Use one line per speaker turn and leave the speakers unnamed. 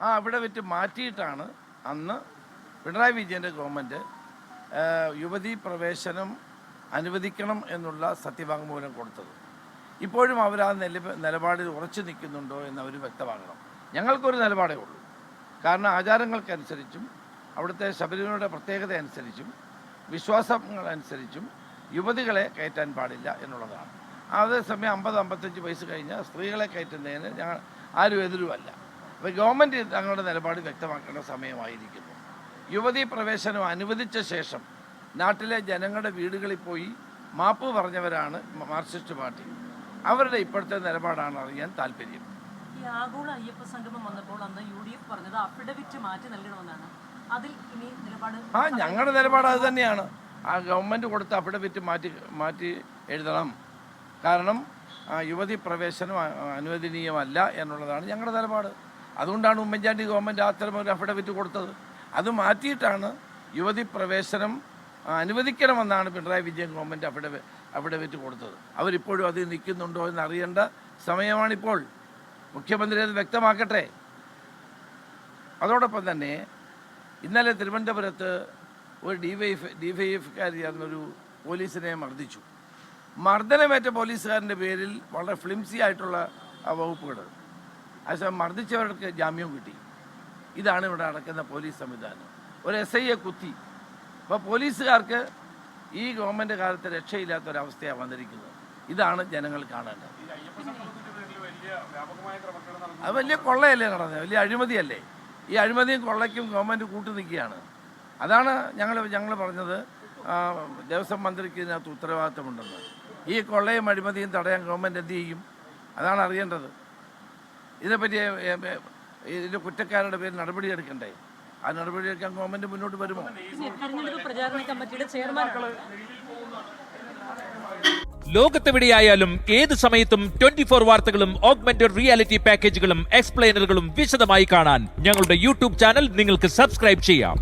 ആ അവിടെ വെച്ച് മാറ്റിയിട്ടാണ് അന്ന് പിണറായി വിജയന്റെ ഗവൺമെന്റ് യുവതീ പ്രവേശനം അനുവദിക്കണം എന്നുള്ള സത്യവാങ്മൂലം കൊടുത്തത്. ഇപ്പോഴും അവർ ആ നില നിലപാടിൽ ഉറച്ചു നിൽക്കുന്നുണ്ടോ എന്ന് അവർ വ്യക്തമാക്കണം. ഞങ്ങൾക്കൊരു നിലപാടേ ഉള്ളൂ. കാരണം ആചാരങ്ങൾക്കനുസരിച്ചും അവിടുത്തെ ശബരിമലയുടെ പ്രത്യേകത അനുസരിച്ചും വിശ്വാസങ്ങളനുസരിച്ചും യുവതികളെ കയറ്റാൻ പാടില്ല എന്നുള്ളതാണ്. അതേസമയം അമ്പത് അമ്പത്തഞ്ച് വയസ്സ് കഴിഞ്ഞ സ്ത്രീകളെ കയറ്റുന്നതിന് ഞങ്ങൾ ആരും എതിരുമല്ല അപ്പോൾ ഗവൺമെന്റ് തങ്ങളുടെ നിലപാട് വ്യക്തമാക്കേണ്ട സമയമായിരിക്കുന്നു. യുവതി പ്രവേശനം അനുവദിച്ച ശേഷം നാട്ടിലെ ജനങ്ങളുടെ വീടുകളിൽ പോയി മാപ്പ് പറഞ്ഞവരാണ് മാർക്സിസ്റ്റ് പാർട്ടി. അവരുടെ ഇപ്പോഴത്തെ നിലപാടാണ് അറിയാൻ താല്പര്യം.
ഈ ആഗോള അയ്യപ്പ സംഗമം വന്നപ്പോൾ അന്ന് യു ഡി എഫ് പറഞ്ഞത് അഫിഡവിറ്റ് മാറ്റി നൽകണമെന്നാണ്. അതിൽ ഇനി നിലപാട്
ആ ഞങ്ങളുടെ നിലപാട് അത് തന്നെയാണ്. ആ ഗവൺമെന്റ് കൊടുത്ത അഫിഡവിറ്റ് മാറ്റി മാറ്റി എഴുതണം. കാരണം യുവതി പ്രവേശനം അനുവദനീയമല്ല എന്നുള്ളതാണ് ഞങ്ങളുടെ നിലപാട്. അതുകൊണ്ടാണ് ഉമ്മൻചാണ്ടി ഗവൺമെന്റ് അത്തരം ഒരു അഫിഡവിറ്റ് കൊടുത്തത്. അത് മാറ്റിയിട്ടാണ് യുവതി പ്രവേശനം അനുവദിക്കണമെന്നാണ് Pinarayi Vijayan government affidavit affidavit കൊടുത്തത്. അവരിപ്പോഴും അത് നിൽക്കുന്നുണ്ടോ എന്ന് അറിയേണ്ട സമയമാണിപ്പോൾ. മുഖ്യമന്ത്രി അത് വ്യക്തമാക്കട്ടെ. അതോടൊപ്പം തന്നെ ഇന്നലെ തിരുവനന്തപുരത്ത് ഒരു ഡിവൈഫ് ഡിവൈഎഫ്കാരി എന്നൊരു പോലീസിനെ മർദ്ദിച്ചു. മർദ്ദനമേറ്റ പോലീസുകാരന്റെ പേരിൽ വളരെ ഫ്ലിംസി ആയിട്ടുള്ള വകുപ്പുകൾ. പക്ഷേ മർദ്ദിച്ചവർക്ക് ജാമ്യം കിട്ടി. ഇതാണ് ഇവിടെ നടക്കുന്ന പോലീസ് സംവിധാനം. ഒരു എസ് ഐയെ കുത്തി. അപ്പോൾ പോലീസുകാർക്ക് ഈ ഗവൺമെന്റ് കാലത്ത് രക്ഷയില്ലാത്ത ഒരവസ്ഥയാണ് വന്നിരിക്കുന്നത്. ഇതാണ് ജനങ്ങൾ കാണേണ്ടത്. അത് വലിയ കൊള്ളയല്ലേ നടന്നത്? വലിയ അഴിമതിയല്ലേ? ഈ അഴിമതിയും കൊള്ളയ്ക്കും ഗവൺമെന്റ് കൂട്ടു നിൽക്കുകയാണ്. അതാണ് ഞങ്ങൾ ഞങ്ങൾ പറഞ്ഞത്. ദേവസ്വം മന്ത്രിക്ക് ഇതിനകത്ത് ഉത്തരവാദിത്തമുണ്ടെന്ന്. ഈ കൊള്ളയും അഴിമതിയും തടയാൻ ഗവൺമെന്റ് എന്ത് ചെയ്യും? അതാണ് അറിയേണ്ടത്. ഇതിനെപ്പറ്റി ഇതിന്റെ കുറ്റക്കാരുടെ ഇതിന്റെ കുറ്റക്കാരുടെ എടുക്കണ്ടേ? നടപടിയെടുക്കണ്ടേ ആ നടപടിയെടുക്കാൻ ഗവൺമെന്റ് മുന്നോട്ട് വരുമോ?
പിന്നെ തെരഞ്ഞെടുപ്പ് പ്രചാരണ കമ്മിറ്റിയുടെ ചെയർമാൻ
ലോകത്തെവിടെയായാലും ഏത് സമയത്തും ട്വന്റി ഫോർ വാർത്തകളും ഓഗ്മെന്റഡ് റിയാലിറ്റി പാക്കേജുകളും എക്സ്പ്ലെയിനറുകളും വിശദമായി കാണാൻ ഞങ്ങളുടെ യൂട്യൂബ് ചാനൽ നിങ്ങൾക്ക് സബ്സ്ക്രൈബ് ചെയ്യാം.